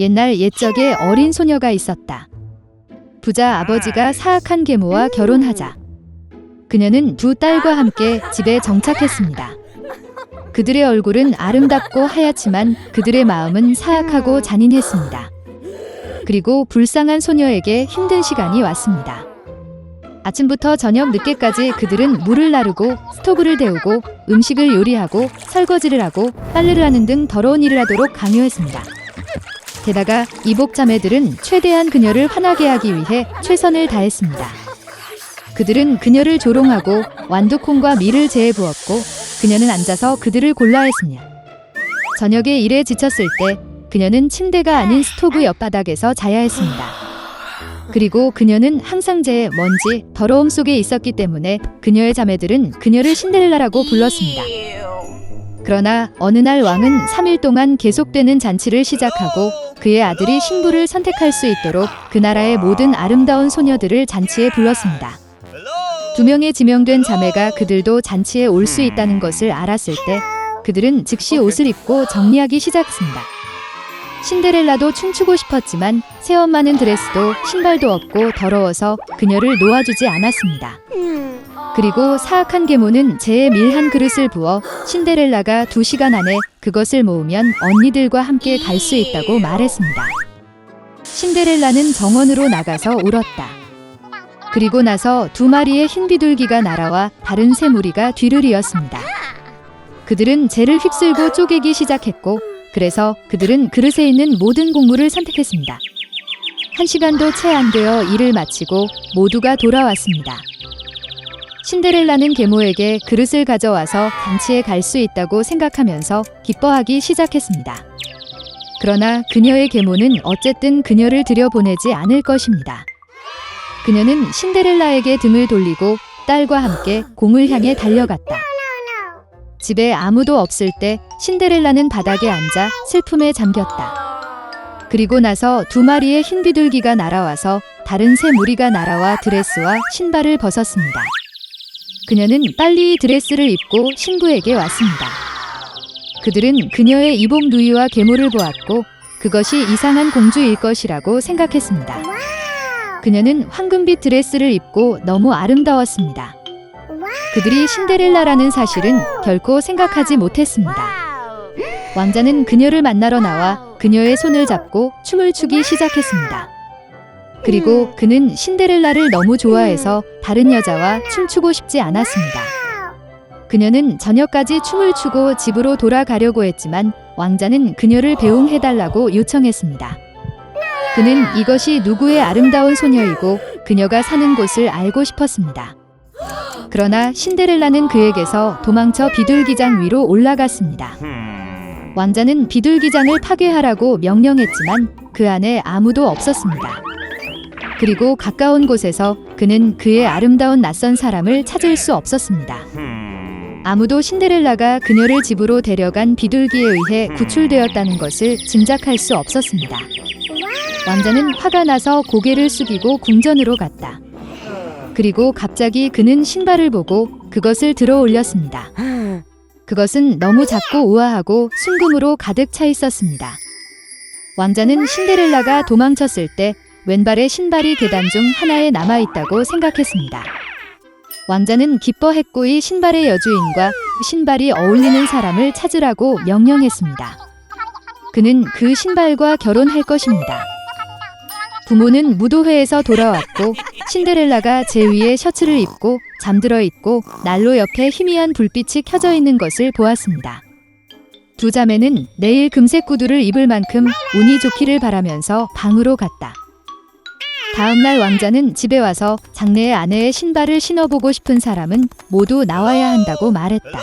옛날 옛적에 어린 소녀가 있었다. 부자 아버지가 사악한 계모와 결혼하자. 그녀는 두 딸과 함께 집에 정착했습니다. 그들의 얼굴은 아름답고 하얗지만 그들의 마음은 사악하고 잔인했습니다. 그리고 불쌍한 소녀에게 힘든 시간이 왔습니다. 아침부터 저녁 늦게까지 그들은 물을 나르고 스토브를 데우고 음식을 요리하고 설거지를 하고 빨래를 하는 등 더러운 일을 하도록 강요했습니다. 게다가 이복 자매들은 최대한 그녀를 화나게 하기 위해 최선을 다했습니다. 그들은 그녀를 조롱하고 완두콩과 밀을 재해 부었고 그녀는 앉아서 그들을 골라했습니다. 저녁에 일에 지쳤을 때 그녀는 침대가 아닌 스토브 옆바닥에서 자야 했습니다. 그리고 그녀는 항상 제 먼지, 더러움 속에 있었기 때문에 그녀의 자매들은 그녀를 신데렐라라고 불렀습니다. 그러나 어느 날 왕은 3일 동안 계속되는 잔치를 시작하고 그의 아들이 신부를 선택할 수 있도록 그 나라의 모든 아름다운 소녀들을 잔치에 불렀습니다. 두 명의 지명된 자매가 그들도 잔치에 올 수 있다는 것을 알았을 때 그들은 즉시 옷을 입고 정리하기 시작했습니다. 신데렐라도 춤추고 싶었지만 새엄마는 드레스도 신발도 없고 더러워서 그녀를 놓아주지 않았습니다. 그리고 사악한 계모는 재에 밀 한 그릇을 부어 신데렐라가 두 시간 안에 그것을 모으면 언니들과 함께 갈 수 있다고 말했습니다. 신데렐라는 정원으로 나가서 울었다. 그리고 나서 두 마리의 흰 비둘기가 날아와 다른 세 무리가 뒤를 이었습니다. 그들은 재를 휩쓸고 쪼개기 시작했고 그래서 그들은 그릇에 있는 모든 곡물을 선택했습니다. 한 시간도 채 안 되어 일을 마치고 모두가 돌아왔습니다. 신데렐라는 계모에게 그릇을 가져와서 잔치에 갈 수 있다고 생각하면서 기뻐하기 시작했습니다. 그러나 그녀의 계모는 어쨌든 그녀를 들여보내지 않을 것입니다. 그녀는 신데렐라에게 등을 돌리고 딸과 함께 공을 향해 달려갔다. 집에 아무도 없을 때 신데렐라는 바닥에 앉아 슬픔에 잠겼다. 그리고 나서 두 마리의 흰 비둘기가 날아와서 다른 세 무리가 날아와 드레스와 신발을 벗었습니다. 그녀는 빨리 드레스를 입고 신부에게 왔습니다. 그들은 그녀의 이복 누이와 계모를 보았고 그것이 이상한 공주일 것이라고 생각했습니다. 그녀는 황금빛 드레스를 입고 너무 아름다웠습니다. 그들이 신데렐라라는 사실은 결코 생각하지 못했습니다. 왕자는 그녀를 만나러 나와 그녀의 손을 잡고 춤을 추기 시작했습니다. 그리고 그는 신데렐라를 너무 좋아해서 다른 여자와 춤추고 싶지 않았습니다. 그녀는 저녁까지 춤을 추고 집으로 돌아가려고 했지만 왕자는 그녀를 배웅해달라고 요청했습니다. 그는 이것이 누구의 아름다운 소녀이고 그녀가 사는 곳을 알고 싶었습니다. 그러나 신데렐라는 그에게서 도망쳐 비둘기장 위로 올라갔습니다. 왕자는 비둘기장을 파괴하라고 명령했지만 그 안에 아무도 없었습니다. 그리고 가까운 곳에서 그는 그의 아름다운 낯선 사람을 찾을 수 없었습니다. 아무도 신데렐라가 그녀를 집으로 데려간 비둘기에 의해 구출되었다는 것을 짐작할 수 없었습니다. 왕자는 화가 나서 고개를 숙이고 궁전으로 갔다. 그리고 갑자기 그는 신발을 보고 그것을 들어 올렸습니다. 그것은 너무 작고 우아하고 순금으로 가득 차 있었습니다. 왕자는 신데렐라가 도망쳤을 때 왼발의 신발이 계단 중 하나에 남아 있다고 생각했습니다. 왕자는 기뻐했고 이 신발의 여주인과 신발이 어울리는 사람을 찾으라고 명령했습니다. 그는 그 신발과 결혼할 것입니다. 부모는 무도회에서 돌아왔고 신데렐라가 제 위에 셔츠를 입고 잠들어 있고 난로 옆에 희미한 불빛이 켜져 있는 것을 보았습니다. 두 자매는 내일 금색 구두를 입을 만큼 운이 좋기를 바라면서 방으로 갔다. 다음 날 왕자는 집에 와서 장래의 아내의 신발을 신어보고 싶은 사람은 모두 나와야 한다고 말했다.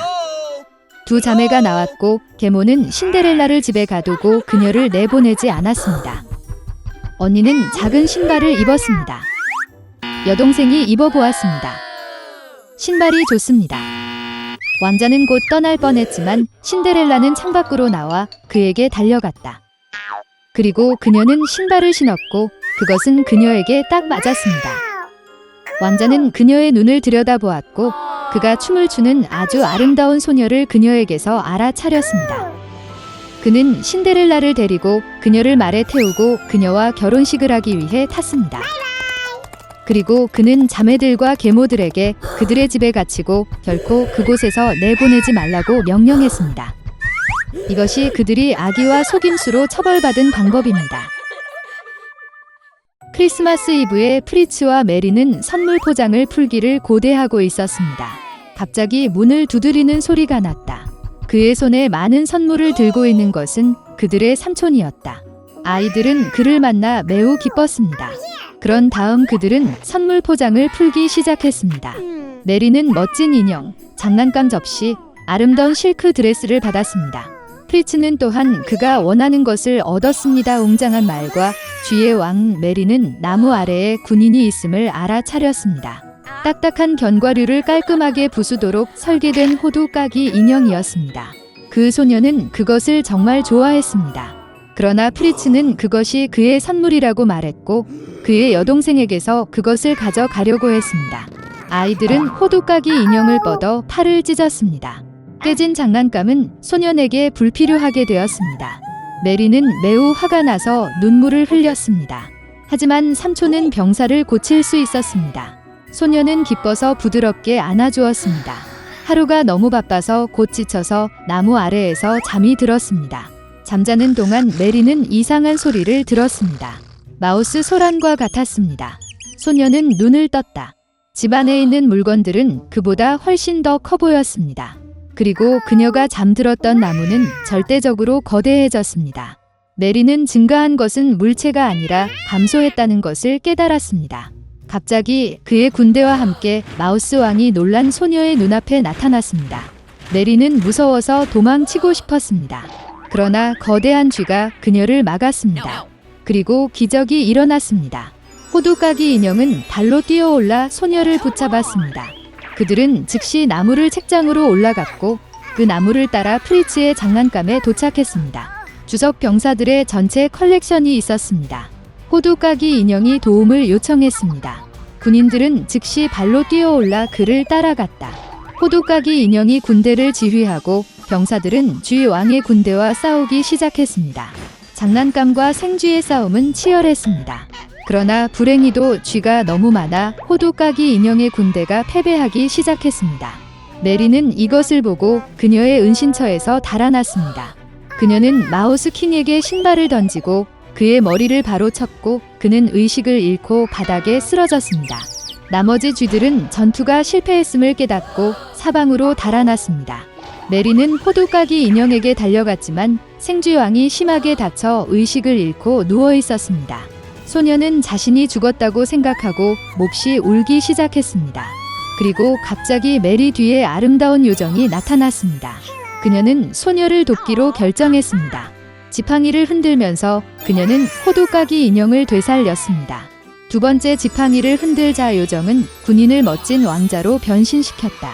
두 자매가 나왔고 계모는 신데렐라를 집에 가두고 그녀를 내보내지 않았습니다. 언니는 작은 신발을 입었습니다. 여동생이 입어보았습니다. 신발이 좋습니다. 왕자는 곧 떠날 뻔했지만 신데렐라는 창밖으로 나와 그에게 달려갔다. 그리고 그녀는 신발을 신었고 그것은 그녀에게 딱 맞았습니다. 왕자는 그녀의 눈을 들여다보았고 그가 춤을 추는 아주 아름다운 소녀를 그녀에게서 알아차렸습니다. 그는 신데렐라를 데리고 그녀를 말에 태우고 그녀와 결혼식을 하기 위해 탔습니다. 그리고 그는 자매들과 계모들에게 그들의 집에 갇히고 결코 그곳에서 내보내지 말라고 명령했습니다. 이것이 그들이 악의와 속임수로 처벌받은 방법입니다. 크리스마스 이브에 프리츠와 메리는 선물 포장을 풀기를 고대하고 있었습니다. 갑자기 문을 두드리는 소리가 났다. 그의 손에 많은 선물을 들고 있는 것은 그들의 삼촌이었다. 아이들은 그를 만나 매우 기뻤습니다. 그런 다음 그들은 선물 포장을 풀기 시작했습니다. 메리는 멋진 인형, 장난감 접시, 아름다운 실크 드레스를 받았습니다. 프리츠는 또한 그가 원하는 것을 얻었습니다. 웅장한 말과 쥐의 왕 메리는 나무 아래에 군인이 있음을 알아차렸습니다. 딱딱한 견과류를 깔끔하게 부수도록 설계된 호두 까기 인형이었습니다. 그 소녀는 그것을 정말 좋아했습니다. 그러나 프리츠는 그것이 그의 선물이라고 말했고 그의 여동생에게서 그것을 가져가려고 했습니다. 아이들은 호두 까기 인형을 뻗어 팔을 찢었습니다. 깨진 장난감은 소년에게 불필요하게 되었습니다. 메리는 매우 화가 나서 눈물을 흘렸습니다. 하지만 삼촌은 병사를 고칠 수 있었습니다. 소녀는 기뻐서 부드럽게 안아주었습니다. 하루가 너무 바빠서 곧 지쳐서 나무 아래에서 잠이 들었습니다. 잠자는 동안 메리는 이상한 소리를 들었습니다. 마우스 소란과 같았습니다. 소녀는 눈을 떴다. 집 안에 있는 물건들은 그보다 훨씬 더 커 보였습니다. 그리고 그녀가 잠들었던 나무는 절대적으로 거대해졌습니다. 메리는 증가한 것은 물체가 아니라 감소했다는 것을 깨달았습니다. 갑자기 그의 군대와 함께 마우스 왕이 놀란 소녀의 눈앞에 나타났습니다. 메리는 무서워서 도망치고 싶었습니다. 그러나 거대한 쥐가 그녀를 막았습니다. 그리고 기적이 일어났습니다. 호두까기 인형은 발로 뛰어올라 소녀를 붙잡았습니다. 그들은 즉시 나무를 책장으로 올라갔고 그 나무를 따라 프리츠의 장난감에 도착했습니다. 주석 병사들의 전체 컬렉션이 있었습니다. 호두까기 인형이 도움을 요청했습니다. 군인들은 즉시 발로 뛰어올라 그를 따라갔다. 호두까기 인형이 군대를 지휘하고 병사들은 쥐 왕의 군대와 싸우기 시작했습니다. 장난감과 생쥐의 싸움은 치열했습니다. 그러나 불행히도 쥐가 너무 많아 호두까기 인형의 군대가 패배하기 시작했습니다. 메리는 이것을 보고 그녀의 은신처에서 달아났습니다. 그녀는 마우스 킹에게 신발을 던지고 그의 머리를 바로 쳤고 그는 의식을 잃고 바닥에 쓰러졌습니다. 나머지 쥐들은 전투가 실패했음을 깨닫고 사방으로 달아났습니다. 메리는 호두까기 인형에게 달려갔지만 생쥐왕이 심하게 다쳐 의식을 잃고 누워 있었습니다. 소녀는 자신이 죽었다고 생각하고 몹시 울기 시작했습니다. 그리고 갑자기 메리 뒤에 아름다운 요정이 나타났습니다. 그녀는 소녀를 돕기로 결정했습니다. 지팡이를 흔들면서 그녀는 호두까기 인형을 되살렸습니다. 두 번째 지팡이를 흔들자 요정은 군인을 멋진 왕자로 변신시켰다.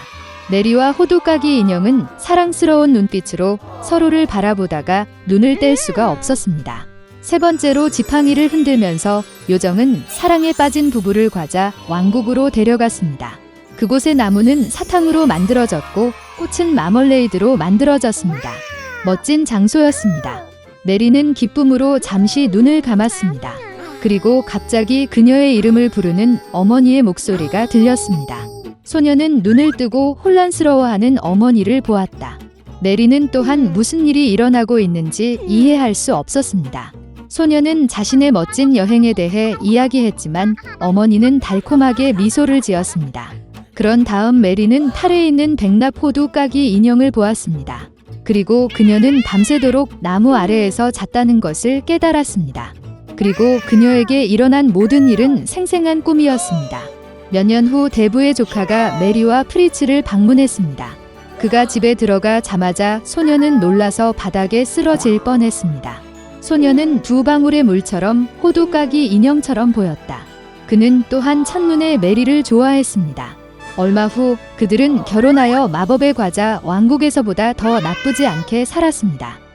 메리와 호두까기 인형은 사랑스러운 눈빛으로 서로를 바라보다가 눈을 뗄 수가 없었습니다. 세 번째로 지팡이를 흔들면서 요정은 사랑에 빠진 부부를 과자 왕국으로 데려갔습니다. 그곳의 나무는 사탕으로 만들어졌고 꽃은 마멀레이드로 만들어졌습니다. 멋진 장소였습니다. 메리는 기쁨으로 잠시 눈을 감았습니다. 그리고 갑자기 그녀의 이름을 부르는 어머니의 목소리가 들렸습니다. 소녀는 눈을 뜨고 혼란스러워하는 어머니를 보았다. 메리는 또한 무슨 일이 일어나고 있는지 이해할 수 없었습니다. 소녀는 자신의 멋진 여행에 대해 이야기했지만 어머니는 달콤하게 미소를 지었습니다. 그런 다음 메리는 팔에 있는 백납 호두 까기 인형을 보았습니다. 그리고 그녀는 밤새도록 나무 아래에서 잤다는 것을 깨달았습니다. 그리고 그녀에게 일어난 모든 일은 생생한 꿈이었습니다. 몇 년 후 대부의 조카가 메리와 프리츠를 방문했습니다. 그가 집에 들어가 자마자 소녀는 놀라서 바닥에 쓰러질 뻔했습니다. 소녀는 두 방울의 물처럼 호두까기 인형처럼 보였다. 그는 또한 첫눈에 메리를 좋아했습니다. 얼마 후 그들은 결혼하여 마법의 과자 왕국에서보다 더 나쁘지 않게 살았습니다.